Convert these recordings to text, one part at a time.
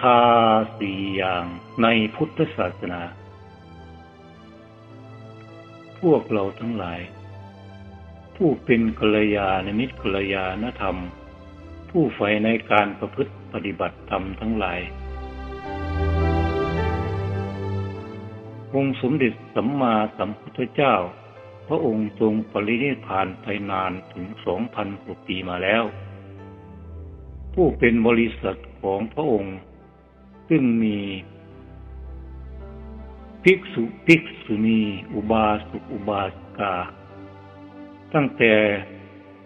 ทธาสี่อย่างในพุทธศาสนา พวกเราทั้งหลาย ผู้เป็นกัลยาณมิตรกัลยาณธรรม ผู้ใฝ่ในการประพฤติปฏิบัติธรรมทั้งหลาย องค์สมเด็จสัมมาสัมพุทธเจ้า พระองค์ทรงปรินิพพานไปนานถึงสองพันกว่าปีมาแล้ว ผู้เป็นบริษัทของพระองค์ ซึ่งมีภิกษุภิกษุณี อุบาสกอุบาสิกา ตั้งแต่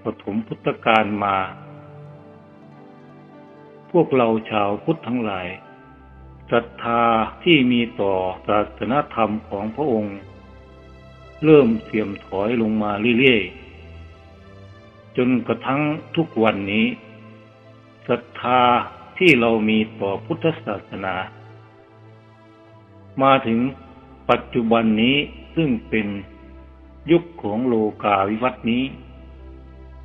ปฐมพุทธกาลมา พวกเราชาวพุทธทั้งหลายศรัทธาที่มีต่อศาสนธรรมของพระองค์ เริ่มเสื่อมถอยลงมาเรื่อยๆ จนกระทั่งทุกวันนี้ศรัทธา ที่เรามีต่อพุทธศาสนา มาถึงปัจจุบันนี้ซึ่งเป็นยุคของโลกาวิวัตนี้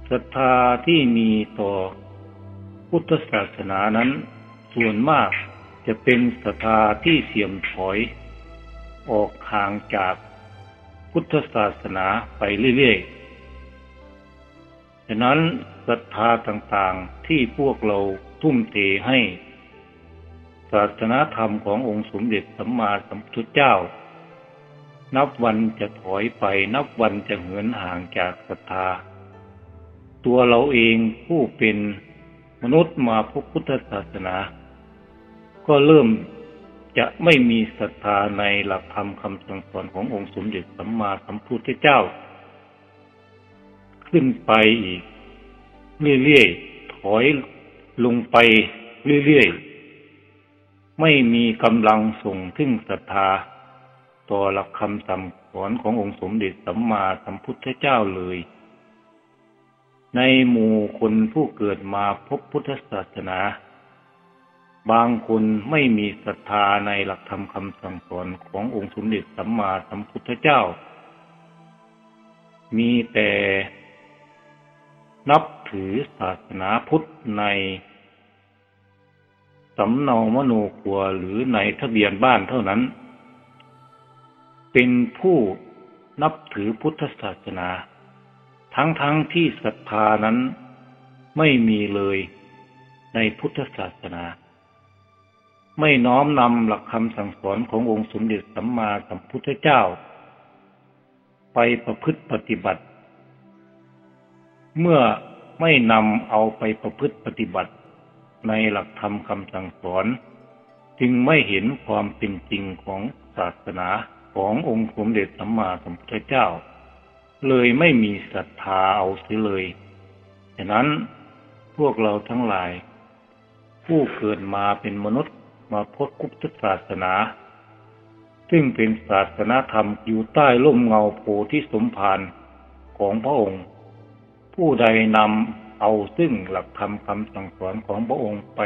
ศรัทธาที่มีต่อพุทธศาสนานั้น ส่วนมากจะเป็นศรัทธาที่เสื่อมถอย ออกห่างจากพุทธศาสนาไปเรื่อยๆ ฉะนั้นศรัทธาต่างๆที่พวกเรา ทุ่มเทให้ ศาสนาธรรมขององค์สมเด็จสัมมาสัมพุทธเจ้า นับวันจะถอยไปนับวันจะเหินห่างจากศรัทธา ตัวเราเองผู้เป็นมนุษย์มาพบพุทธศาสนา ก็เริ่มจะไม่มีศรัทธาในหลักธรรมคำสั่งสอนขององค์สมเด็จสัมมาสัมพุทธเจ้า ขึ้นไปอีก เรื่อยๆถอย ลงไปเรื่อยๆ ไม่มีกำลังส่งถึงศรัทธา ต่อหลักคำสั่งสอนขององค์สมเด็จสัมมาสัมพุทธเจ้าเลย ในหมู่คนผู้เกิดมาพบพุทธศาสนา บางคนไม่มีศรัทธาในหลักธรรมคำสั่งสอนขององค์สมเด็จสัมมาสัมพุทธเจ้า มีแต่นับถือศาสนาพุทธใน สำเนามโนครัวหรือในทะเบียนบ้านเท่านั้น เป็นผู้นับถือพุทธศาสนา ทั้งๆทที่ศรัทธานั้นไม่มีเลยในพุทธศาสนา ไม่น้อมนำหลักคำสั่งสอนขององค์สมเด็จสัมมาสัมพุทธเจ้า ไปประพฤติปฏิบัติ เมื่อไม่นำเอาไปประพฤติปฏิบัติ ในหลักธรรมคำสั่งสอน จึงไม่เห็นความเป็นจริงของศาสนาขององค์สมเด็จสัมมาสัมพุทธเจ้า เลยไม่มีศรัทธาเอาเสียเลยฉะนั้นพวกเราทั้งหลาย ผู้เกิดมาเป็นมนุษย์มาพบกุปตศาสนา ซึ่งเป็นศาสนาธรรมอยู่ใต้ร่มเงาโพธิสมภารของพระองค์ ผู้ใดนำ เอาซึ่งหลักธรรมคำสั่งสอนของพระองค์ไป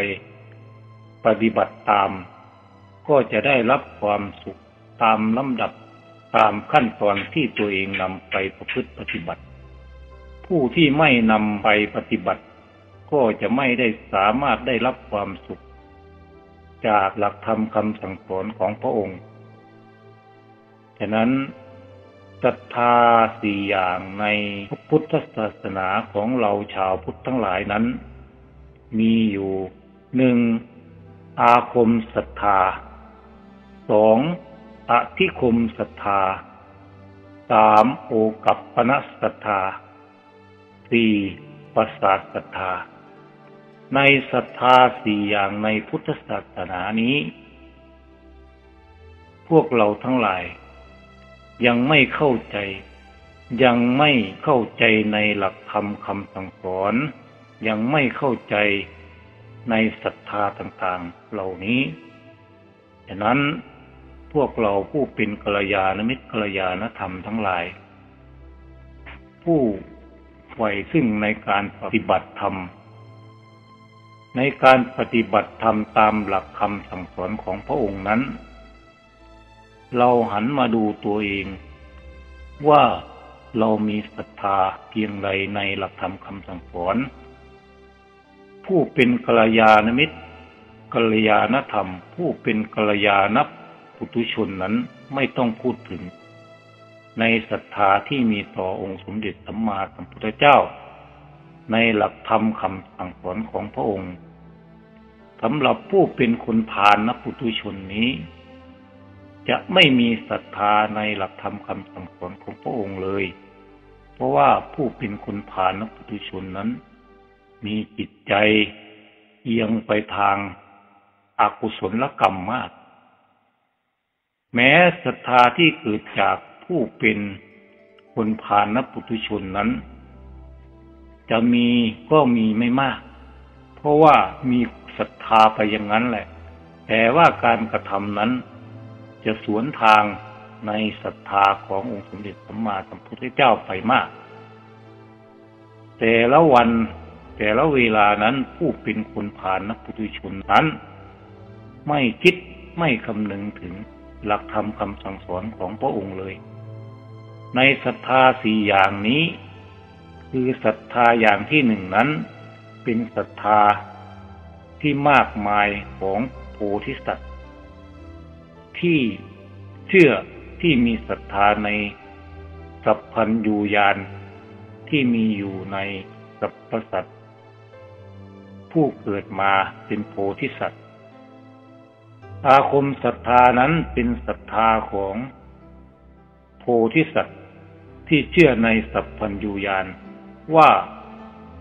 ปฏิบัติตาม ก็จะได้รับความสุขตามลำดับตามขั้นตอนที่ตัวเองนำไปประพฤติปฏิบัติ ผู้ที่ไม่นำไปปฏิบัติ ก็จะไม่ได้สามารถได้รับความสุข จากหลักธรรมคำสั่งสอนของพระองค์ ฉะนั้น ศรัทธาสี่อย่างในพุทธศาสนาของเราชาวพุทธทั้งหลายนั้น มีอยู่หนึ่งอาคมศรัทธาสองอธิคมศรัทธาสามโอกัปปนศรัทธาสี่ปัสสาศรัทธา ในศรัทธาสี่อย่างในพุทธศาสนานี้ พวกเราทั้งหลาย ยังไม่เข้าใจ ยังไม่เข้าใจในหลักธรรมคำสั่งสอน ยังไม่เข้าใจในศรัทธาต่างๆ เหล่านี้ฉะนั้นพวกเราผู้เป็นกัลยาณมิตรกัลยาณธรรมทั้งหลาย ผู้ไหวซึ่งในการปฏิบัติธรรม ในการปฏิบัติธรรมตามหลักคำสั่งสอนของพระองค์นั้น เราหันมาดูตัวเอง ว่าเรามีศรัทธาเพียงไรในหลักธรรมคำสั่งสอน ผู้เป็นกัลยาณมิตรกัลยาณธรรม ผู้เป็นกัลยาณปุถุชนนั้นไม่ต้องพูดถึง ในศรัทธาที่มีต่อองค์สมเด็จสัมมาสัมพุทธเจ้า ในหลักธรรมคำสั่งสอนของพระองค์สำหรับผู้เป็นคนพานนปุถุชนนี้ จะไม่มีศรัทธาในหลักธรรมคำสั่งสอนของพระองค์เลย เพราะว่าผู้เป็นคนพานนปุถุชนนั้น มีจิตใจเอียงไปทางอากุศลกรรมมาก แม้ศรัทธาที่เกิดจากผู้เป็นคนพานนปุถุชนนั้น จะมีก็มีไม่มาก เพราะว่ามีศรัทธาไปอย่างนั้นแหละ แต่ว่าการกระทำนั้น จะสวนทางในศรัทธาขององค์สมเด็จสัมมาสัมพุทธเจ้าไปมาก แต่ละวันแต่ละเวลานั้นผู้เป็นคนผ่านนักปุถุชนนั้น ไม่คิดไม่คำนึงถึงหลักธรรมคำสั่งสอนของพระองค์เลย ในศรัทธาสี่อย่างนี้ คือศรัทธาอย่างที่หนึ่งนั้น เป็นศรัทธาที่มากมายของโพธิสัตว์ ที่เชื่อที่มีศรัทธาในสัพพัญญูยานที่มีอยู่ในสัพพสัตผู้เกิดมาเป็นโพธิสัตว์ อาคมศรัทธานั้นเป็นศรัทธาของโพธิสัตว์ที่เชื่อในสัพพัญญูยานว่า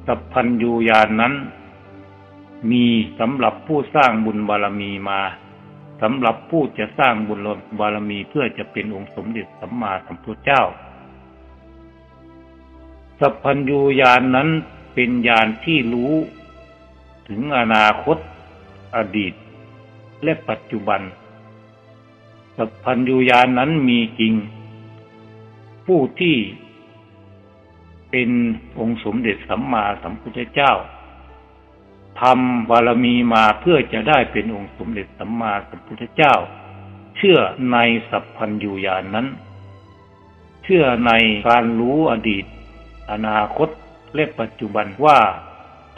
สัพพัญญูยานนั้น มีสำหรับผู้สร้างบุญบารมีมา สำหรับผู้จะสร้างบุญบารมีเพื่อจะเป็นองค์สมเด็จสัมมาสัมพุทธเจ้า สัพพัญญูญาณนนั้นเป็นญาณที่รู้ ถึงอนาคต อดีต และปัจจุบัน สัพพัญญูญาณนนั้นมีจริง ผู้ที่เป็นองค์สมเด็จสัมมาสัมพุทธเจ้า ทำบารมีมาเพื่อจะได้เป็นองค์สมเด็จสัมมาสัมพุทธเจ้า เชื่อในสัพพัญญูญาณนนั้น เชื่อในการรู้อดีต อนาคตและปัจจุบันว่า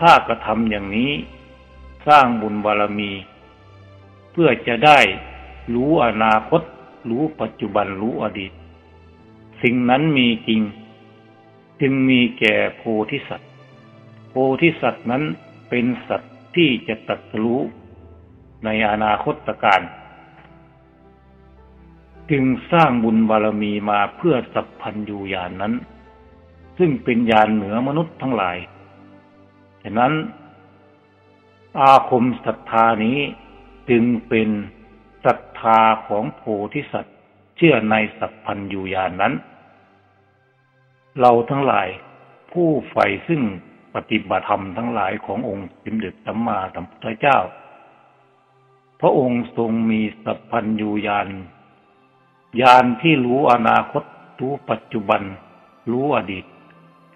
ถ้ากระทำอย่างนี้ สร้างบุญบารมี เพื่อจะได้รู้อนาคต รู้ปัจจุบันรู้อดีต สิ่งนั้นมีจริง จึงมีแก่โพธิสัตว์ โพธิสัตว์นั้น เป็นสัตว์ที่จะตัดรู้ในอนาคตการ จึงสร้างบุญบารมีมาเพื่อสัพพัญญูญาณนนั้น ซึ่งเป็นญาณเหนือมนุษย์ทั้งหลาย ฉะนั้น อาคมศรัทธานี้จึงเป็นศรัทธาของโพธิสัตว์เชื่อในสัพพัญญูญาณนนั้น เราทั้งหลายผู้ใฝ่ซึ่ง ปฏิบัติธรรมทั้งหลายขององค์สมเด็จสัมมาสัมพุทธเจ้า พระองค์ทรงมีสัพพัญญูญาณญาณที่รู้อนาคตรู้ปัจจุบัน รู้อดีต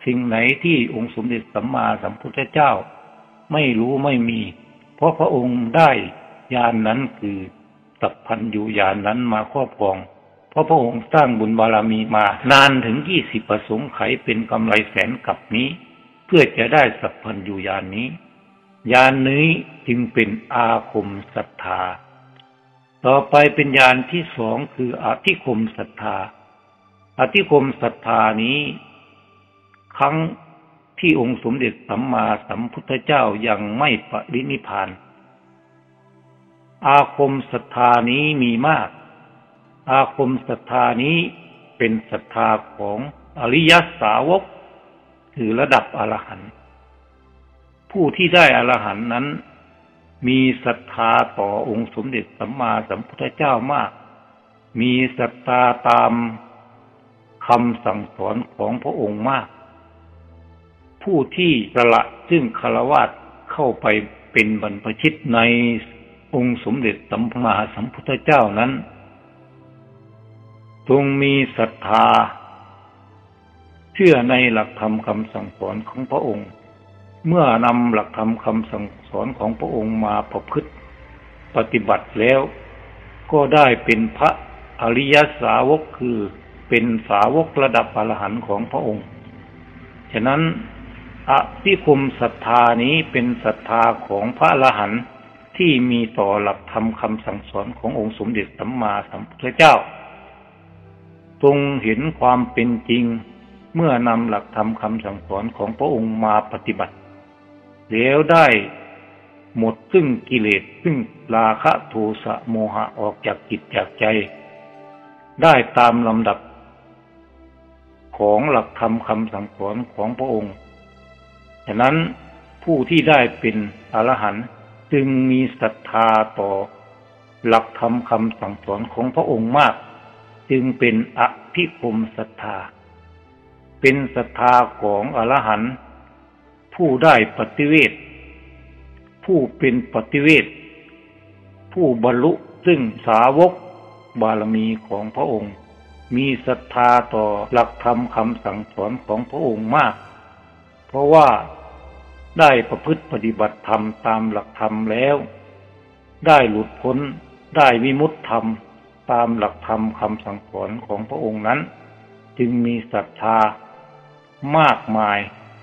สิ่งไหนที่องค์สมเด็จสัมมาสัมพุทธเจ้า ไม่รู้ไม่มี เพราะพระองค์ได้ญาณนนั้นคือสัพพัญญูญาณนนั้นมาครอบครอง เพราะพระองค์สร้างบุญบารมีมานานถึงยี่สิบประสงค์ไขเป็นกำไรแสนกับนี้ เพื่อจะได้สัพพัญญูญาณนนี้ญาณนนี้จึงเป็นอาคมศรัทธา ต่อไปเป็นญาณที่สองคืออธิคมศรัทธา อธิคมศรัทธานี้ ครั้งที่องค์สมเด็จสัมมาสัมพุทธเจ้ายังไม่ปรินิพาน อาคมศรัทธานี้มีมาก อาคมศรัทธานี้เป็นศรัทธาของอริยสาวก คือระดับอรหันต์ผู้ที่ได้อรหันต์นั้น มีศรัทธาต่อองค์สมเด็จสัมมาสัมพุทธเจ้ามาก มีศรัทธาตามคำสั่งสอนของพระองค์มาก ผู้ที่สละซึ่งคารวะเข้าไปเป็นบรรพชิตในองค์สมเด็จสัมมาสัมพุทธเจ้านั้น ทรงมีศรัทธา ชื่อในหลักธรรมคำสั่งสอนของพระองค์ เมื่อนำหลักธรรมคำสั่งสอนของพระองค์มาประพฤติปฏิบัติแล้ว ก็ได้เป็นพระอริยสาวกคือเป็นสาวกระดับอรหันต์ของพระองค์ ฉะนั้นอภิคุมศรัทธานี้เป็นศรัทธาของพระอรหันต์ที่มีต่อหลักธรรมคำสั่งสอนขององค์สมเด็จสัมมาสัมพุทธเจ้า ทรงเห็นความเป็นจริง เมื่อนำหลักธรรมคำสั่งสอนของพระองค์มาปฏิบัติ แล้วได้หมดซึ่งกิเลสซึ่งราคะโทสะโมหะออกจากจิตจากใจ ได้ตามลำดับ ของหลักธรรมคำสั่งสอนของพระองค์ฉะนั้นผู้ที่ได้เป็นอรหันต์จึงมีศรัทธาต่อ หลักธรรมคำสั่งสอนของพระองค์มาก จึงเป็นอภิคมศรัทธา เป็นศรัทธาของอรหันต์ผู้ได้ปฏิเวทผู้เป็นปฏิเวทผู้บรรลุซึ่งสาวกบารมีของพระองค์ มีศรัทธาต่อหลักธรรมคำสั่งสอนของพระองค์มาก เพราะว่าได้ประพฤติปฏิบัติธรรมตามหลักธรรมแล้ว ได้หลุดพ้นได้วิมุตติธรรมตามหลักธรรมคำสั่งสอนของพระองค์นั้น จึงมีศรัทธา มากมาย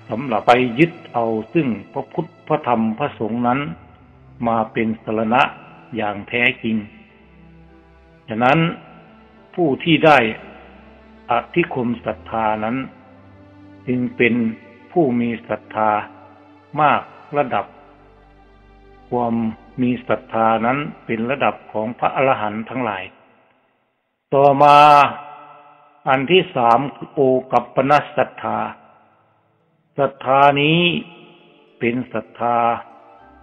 สำหรับไปยึดเอาซึ่งพระพุทธพระธรรมพระสงฆ์นั้น มาเป็นสรณะอย่างแท้จริงฉะนั้นผู้ที่ได้อธิคมศรัทธานั้น จึงเป็นผู้มีศรัทธามากระดับ ความมีศรัทธานั้นเป็นระดับของพระอรหันต์ทั้งหลาย ต่อมา อันที่สามโอกัปปนัสศรัทธาศรัทธานี้เป็นศรัทธา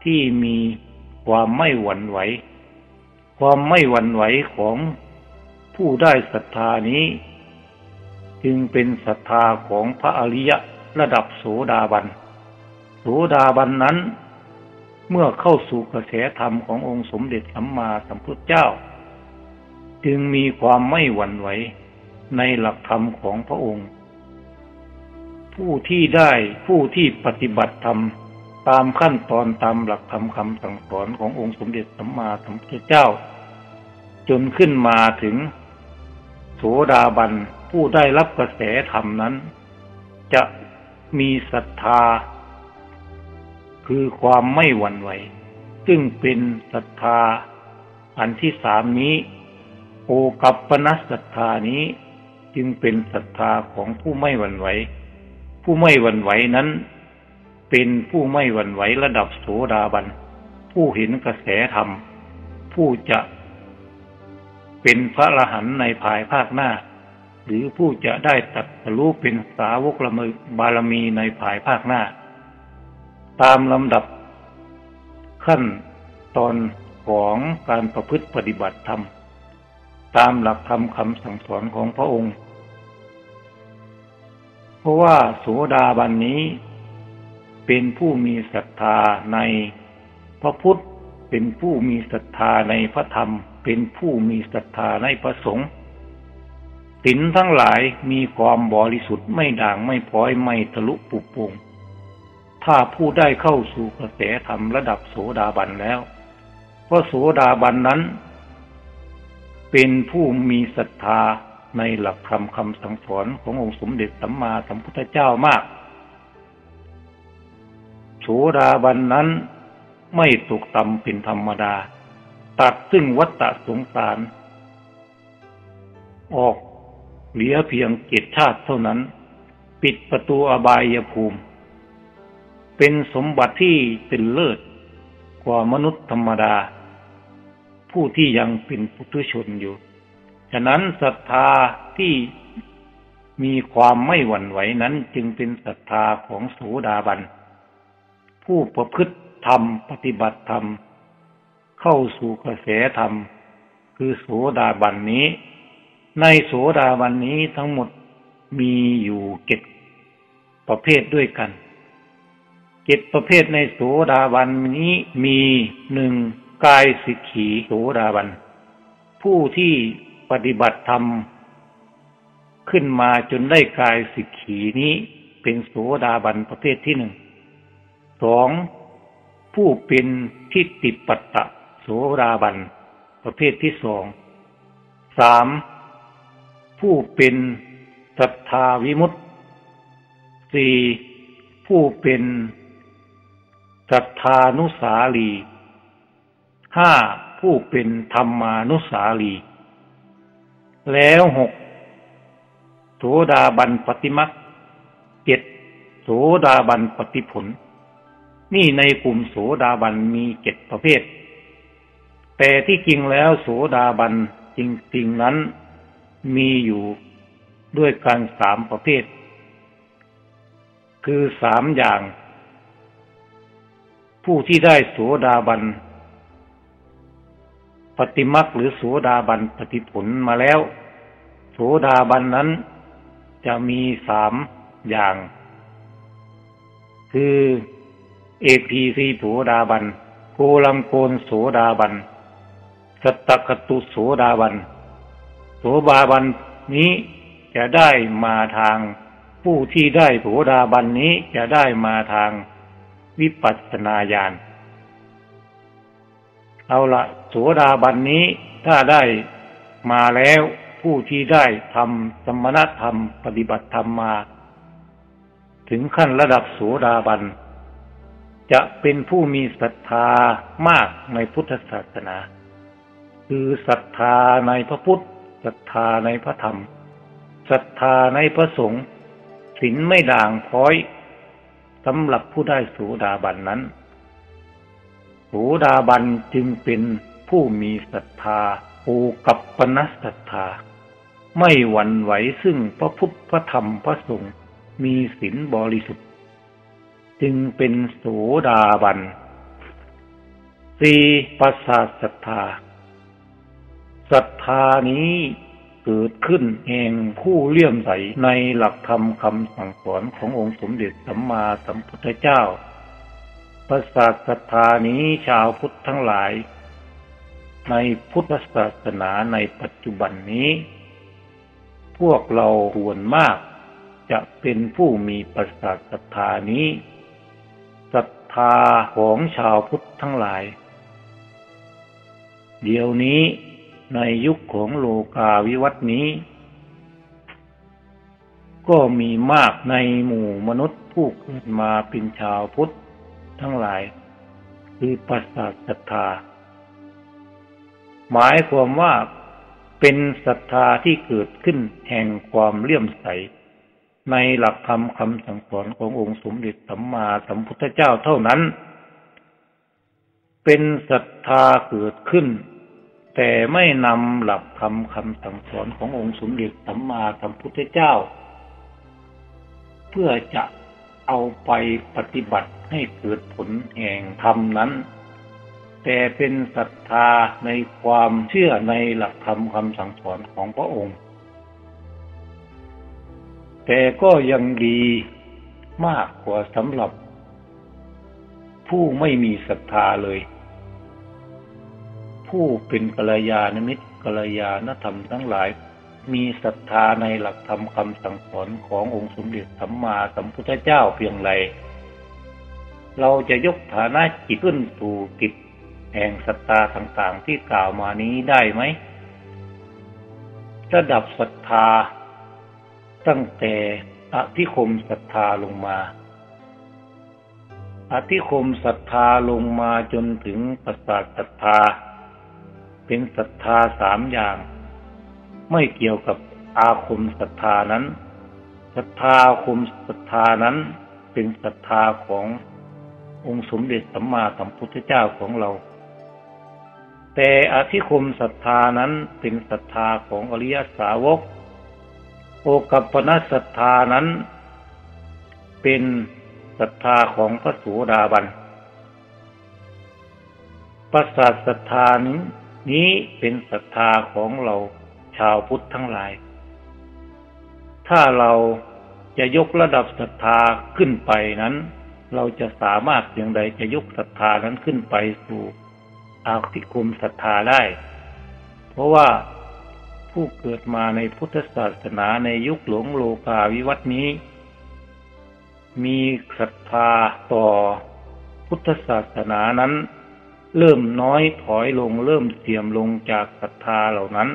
ที่มีความไม่หวั่นไหว ความไม่หวั่นไหวของผู้ได้ศรัทธานี้ จึงเป็นศรัทธาของพระอริยะระดับโสดาบัน โสดาบันนั้น เมื่อเข้าสู่กระแสธรรมขององค์สมเด็จสัมมาสัมพุทธเจ้า จึงมีความไม่หวั่นไหว ในหลักธรรมของพระองค์ ผู้ที่ได้ผู้ที่ปฏิบัติธรรมตามขั้นตอนตามหลักธรรมคำสั่งสอนขององค์สมเด็จสัมมาสัมพุทธเจ้า จนขึ้นมาถึงโสดาบันผู้ได้รับกระแสธรรมนั้น จะมีศรัทธา คือความไม่หวั่นไหว ซึ่งเป็นศรัทธา อันที่สามนี้ โอกัปปนัสศรัทธานี้ จึงเป็นศรัทธาของผู้ไม่หวั่นไหว ผู้ไม่หวั่นไหวนั้น เป็นผู้ไม่หวั่นไหวระดับโสดาบัน ผู้เห็นกระแสธรรม ผู้จะเป็นพระอรหันต์ในภายภาคหน้า หรือผู้จะได้ตัดรู้เป็นสาวกละมือบารมีในภายภาคหน้า ตามลำดับ ขั้นตอนของการประพฤติปฏิบัติธรรม ตามหลักธรรมคำสั่งสอนของพระองค์ เพราะว่าโสดาบันนี้ เป็นผู้มีศรัทธาในพระพุทธเป็นผู้มีศรัทธาในพระธรรม เป็นผู้มีศรัทธาในพระสงฆ์สินทั้งหลายมีความบริสุทธิ์ไม่ด่างไม่พ้อยไม่ทะลุปุบปงถ้าผู้ได้เข้าสู่กระแสธรรมระดับโสดาบันแล้วเพราะโสดาบันนั้น เป็นผู้มีศรัทธา ในหลักธรรมคำสั่งสอนขององค์สมเด็จสัมมาสัมพุทธเจ้ามากโสดาบันนั้นไม่ตกต่ำเป็นธรรมดา ตัดซึ่งวัฏสงสาร ออกเหลือเพียงเจ็ดชาติเท่านั้น ปิดประตูอบายภูมิ เป็นสมบัติที่เป็นเลิศกว่ามนุษย์ธรรมดา ผู้ที่ยังเป็นปุถุชนอยู่ ฉะนั้นศรัทธาที่มีความไม่หวั่นไหวนั้นจึงเป็นศรัทธาของโสดาบัน ผู้ประพฤติธรรมปฏิบัติธรรม เข้าสู่กระแสธรรม คือโสดาบันนี้ ในโสดาบันนี้ทั้งหมดมีอยู่เจ็ดประเภทด้วยกันเจ็ดประเภทในโสดาบันนี้มีหนึ่งกายสิกขีโสดาบัน ผู้ที่ ปฏิบัติธรรม ขึ้นมาจนได้กายสิกขีนี้เป็นโสดาบันประเภทที่หนึ่งสองผู้เป็นทิฏฐิปัตตะโสดาบันประเภทที่สองสามผู้เป็นศรัทธาวิมุตติสี่ผู้เป็นศรัทธานุสาลีห้าผู้เป็นธรรมานุสาลี แล้วหกโสดาบันปฏิมักเจ็ดโสดาบันปฏิผล นี่ในกลุ่มโสดาบันมีเจ็ดประเภท แต่ที่จริงแล้วโสดาบันจริงๆนั้นมีอยู่ด้วยการสามประเภท คือสามอย่าง ผู้ที่ได้โสดาบัน ปฏิมักหรือโสดาบันปฏิผลมาแล้ว โสดาบันนั้นจะมีสามอย่าง คือเอพีซีโสดาบันโกลังโกนโสดาบันสตกตุโสดาบันโสบาบันนี้จะได้มาทาง ผู้ที่ได้โสดาบันนี้จะได้มาทางวิปัสสนาญาณ เอาละโสดาบันนี้ถ้าได้มาแล้วผู้ที่ได้ทำสมณธรรม ปฏิบัติธรรมมา ถึงขั้นระดับโสดาบัน จะเป็นผู้มีศรัทธามากในพุทธศาสนา คือศรัทธาในพระพุทธศรัทธาในพระธรรมศรัทธาในพระสงฆ์ศีลไม่ด่างพ้อยสำหรับผู้ได้สูดาบันนั้น สูดาบันจึงเป็นผู้มีศรัทธาผูกับปนัสศรัทธา ไม่หวั่นไหวซึ่งพระพุทธพระธรรมพระสงฆ์มีศีลบริสุทธิ์ จึงเป็นโสดาบันสี่ปัสสาศรัทธาศรัทธานี้เกิดขึ้นเองผู้เลี่ยมใสในหลักธรรมคำสั่งสอนขององค์สมเด็จสัมมาสัมพุทธเจ้า ประสาทศรัทธานี้ชาวพุทธทั้งหลาย ในพุทธศาสนาในปัจจุบันนี้ พวกเราส่วนมากจะเป็นผู้มีประสาทศรัทธานี้ศรัทธาของชาวพุทธทั้งหลาย เดี๋ยวนี้ในยุคของโลกาวิวัตนี้ ก็มีมากในหมู่มนุษย์ผู้เกิดมาเป็นชาวพุทธ ทั้งหลาย คือปัสสาศรัทธา หมายความว่าเป็นศรัทธาที่เกิดขึ้นแห่งความเลี่ยมใส ในหลักธรรมคำสั่งสอนขององค์สมเด็จสัมมาสัมพุทธเจ้าเท่านั้น เป็นศรัทธาเกิดขึ้น แต่ไม่นำหลักธรรมคำสั่งสอนขององค์สมเด็จสัมมาสัมพุทธเจ้า เพื่อจะ เอาไปปฏิบัติให้เกิดผลแห่งธรรมนั้น แต่เป็นศรัทธาในความเชื่อในหลักธรรมคำสั่งสอนของพระองค์ แต่ก็ยังดีมากกว่าสำหรับ ผู้ไม่มีศรัทธาเลย ผู้เป็นกัลยาณมิตรกัลยาณธรรมทั้งหลาย มีศรัทธาในหลักธรรมคำสั่งสอนขององค์สมเด็จสัมมาสัมพุทธเจ้าเพียงไร เราจะยกฐานะจิตขึ้นสู่กิจแห่งศรัทธาต่างๆ ที่กล่าวมานี้ได้ไหม ระดับศรัทธา ตั้งแต่อธิคมศรัทธาลงมา อธิคมศรัทธาลงมาจนถึงประสาทศรัทธา เป็นศรัทธาสามอย่าง ไม่เกี่ยวกับอาคมศรัทธานั้นศรัทธาคมศรัทธานั้นเป็นศรัทธาขององค์สมเด็จสัมมาสัมพุทธเจ้าของเรา แต่อธิคมศรัทธานั้นเป็นศรัทธาของอริยสาวก โอกัปปนศรัทธานั้น เป็นศรัทธาของพระสูดาบันประสาทศรัทธานี้เป็นศรัทธาของเรา ชาวพุทธทั้งหลาย ถ้าเราจะยกระดับศรัทธาขึ้นไปนั้น เราจะสามารถอย่างใดจะยกศรัทธานั้นขึ้นไปสู่อาคิคุมศรัทธาได้ เพราะว่าผู้เกิดมาในพุทธศาสนาในยุคหลงโลกาวิวัตนี้ มีศรัทธาต่อพุทธศาสนานั้น เริ่มน้อยถอยลงเริ่มเสื่อมลงจากศรัทธาเหล่านั้น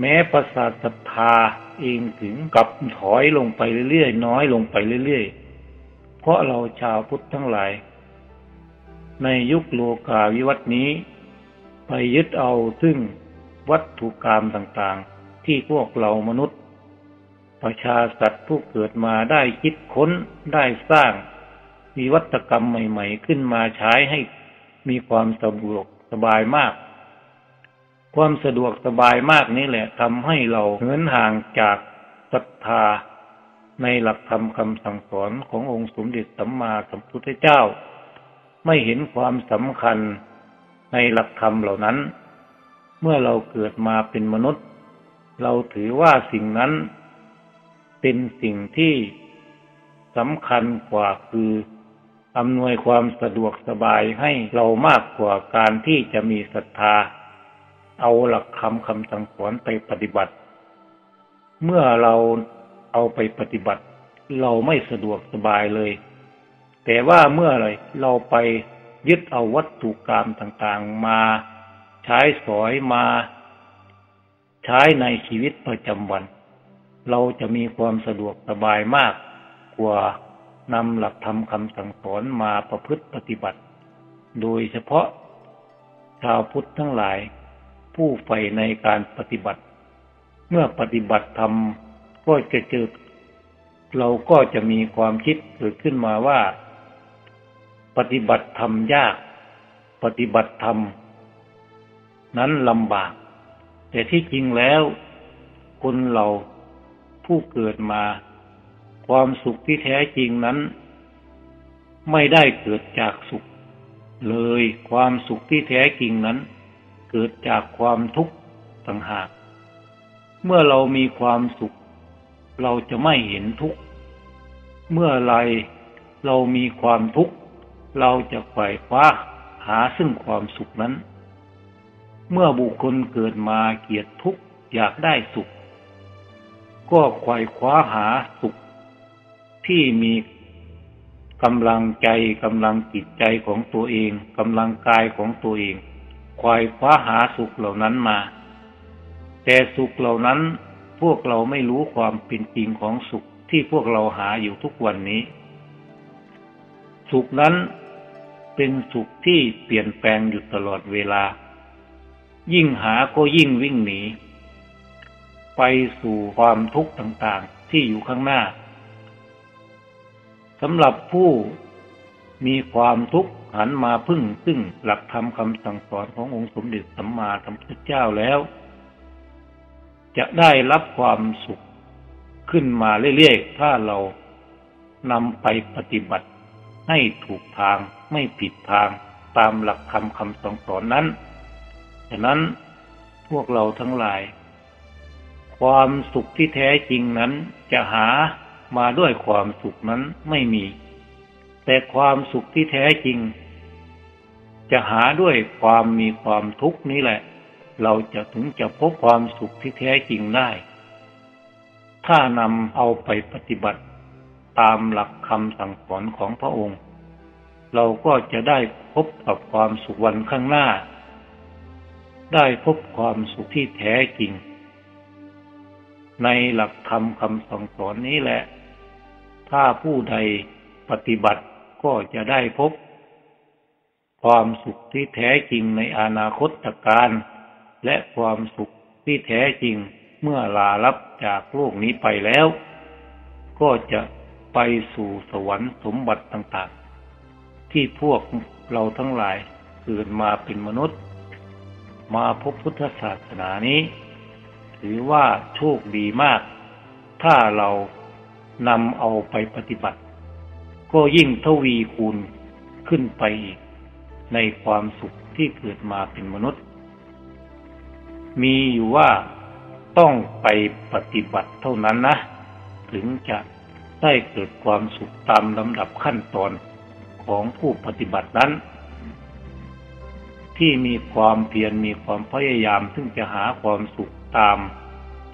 แม้ประสาทศรัทธาเองถึงกับถอยลงไปเรื่อยๆน้อยลงไปเรื่อยๆ เพราะเราชาวพุทธทั้งหลาย ในยุคโลกาวิวัตนี้ ไปยึดเอาซึ่งวัตถุกรรมต่างๆ ที่พวกเรามนุษย์ ประชาสัตว์ผู้เกิดมาได้คิดค้นได้สร้าง มีวัตกรรมใหม่ ๆ ขึ้นมาใช้ให้มีความสะดวกสบายมาก ความสะดวกสบายมากนี้แหละทำให้เราเหินห่างจากศรัทธาในหลักธรรมคำสั่งสอนขององค์สมเด็จสัมมาสัมพุทธเจ้า ไม่เห็นความสำคัญในหลักธรรมเหล่านั้น เมื่อเราเกิดมาเป็นมนุษย์ เราถือว่าสิ่งนั้น เป็นสิ่งที่สำคัญกว่าคืออำนวยความสะดวกสบายให้เรามากกว่าการที่จะมีศรัทธา เอาหลักคำคำสั่งสอนไปปฏิบัติ เมื่อเราเอาไปปฏิบัติ เราไม่สะดวกสบายเลย แต่ว่าเมื่อไรเราไปยึดเอาวัตถุกรรมต่างๆ มาใช้สอยมา ใช้ในชีวิตประจำวัน เราจะมีความสะดวกสบายมากกว่านำหลักธรรมคำสั่งสอนมาประพฤติปฏิบัติ โดยเฉพาะชาวพุทธทั้งหลาย ผู้ใฝ่ในการปฏิบัติ เมื่อปฏิบัติธรรมก็จะเจอเราก็จะมีความคิดเกิดขึ้นมาว่า ปฏิบัติธรรมยาก ปฏิบัติธรรม นั้นลำบาก แต่ที่จริงแล้ว คนเราผู้เกิดมา ความสุขที่แท้จริงนั้น ไม่ได้เกิดจากสุข เลยความสุขที่แท้จริงนั้น เกิดจากความทุกข์ต่างหาก เมื่อเรามีความสุข เราจะไม่เห็นทุกข์ เมื่อไรเรามีความทุกข์ เราจะไขว่คว้าหาซึ่งความสุขนั้น เมื่อบุคคลเกิดมาเกียรตทุกข์อยากได้สุข ก็ไขว่คว้าหาสุข ที่มีกำลังใจกำลังจิตใจของตัวเองกำลังกายของตัวเอง ควายคว้าหาสุขเหล่านั้นมา แต่สุขเหล่านั้นพวกเราไม่รู้ความเป็นจริงของสุขที่พวกเราหาอยู่ทุกวันนี้ สุขนั้นเป็นสุขที่เปลี่ยนแปลงอยู่ตลอดเวลา ยิ่งหาก็ยิ่งวิ่งหนี ไปสู่ความทุกข์ต่างๆที่อยู่ข้างหน้าสำหรับผู้ มีความทุกข์หันมาพึ่งซึ่งหลักธรรมคำสั่งสอนขององค์สมเด็จสัมมาสัมพุทธเจ้าแล้ว จะได้รับความสุขขึ้นมาเรื่อยๆ ถ้าเรานำไปปฏิบัติให้ถูกทางไม่ผิดทางตามหลักธรรมคำสั่งสอนนั้น ฉะนั้นพวกเราทั้งหลาย ความสุขที่แท้จริงนั้นจะหามาด้วยความสุขนั้นไม่มี แต่ความสุขที่แท้จริง จะหาด้วยความมีความทุกข์นี้แหละ เราจะถึงจะพบความสุขที่แท้จริงได้ ถ้านำเอาไปปฏิบัติตามหลักคำสั่งสอนของพระองค์ เราก็จะได้พบกับความสุขวันข้างหน้า ได้พบความสุขที่แท้จริง ในหลักธรรมคำสั่งสอนนี้แหละ ถ้าผู้ใดปฏิบัติ ก็จะได้พบ ความสุขที่แท้จริงในอนาคตการ และความสุขที่แท้จริงเมื่อลาลับจากโลกนี้ไปแล้ว ก็จะไปสู่สวรรค์สมบัติต่างๆ ที่พวกเราทั้งหลายเกิดมาเป็นมนุษย์ มาพบพุทธศาสนานี้ ถือว่าโชคดีมาก ถ้าเรานำเอาไปปฏิบัติ ก็ยิ่งทวีคูณขึ้นไปอีก ในความสุขที่เกิดมาเป็นมนุษย์ มีอยู่ว่าต้องไปปฏิบัติเท่านั้นนะ ถึงจะได้เกิดความสุขตามลำดับขั้นตอนของผู้ปฏิบัตินั้น ที่มีความเพียรมีความพยายามซึ่งจะหาความสุขตาม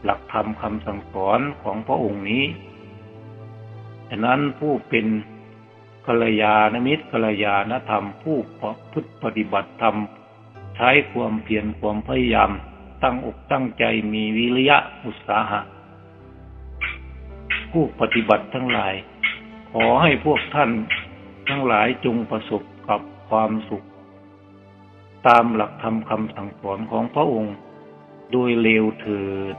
หลักธรรมคำสั่งสอนของพระองค์นี้ ฉะนั้นผู้เป็น กัลยาณมิตรกัลยาณธรรมผู้พุทธปฏิบัติธรรม ใช้ความเพียรความพยายาม ตั้งอกตั้งใจมีวิริยะอุตสาหะ ผู้ปฏิบัติทั้งหลาย ขอให้พวกท่านทั้งหลายจงประสบกับความสุข ตามหลักธรรมคำสั่งสอนของพระองค์ โดยเร็วเถิด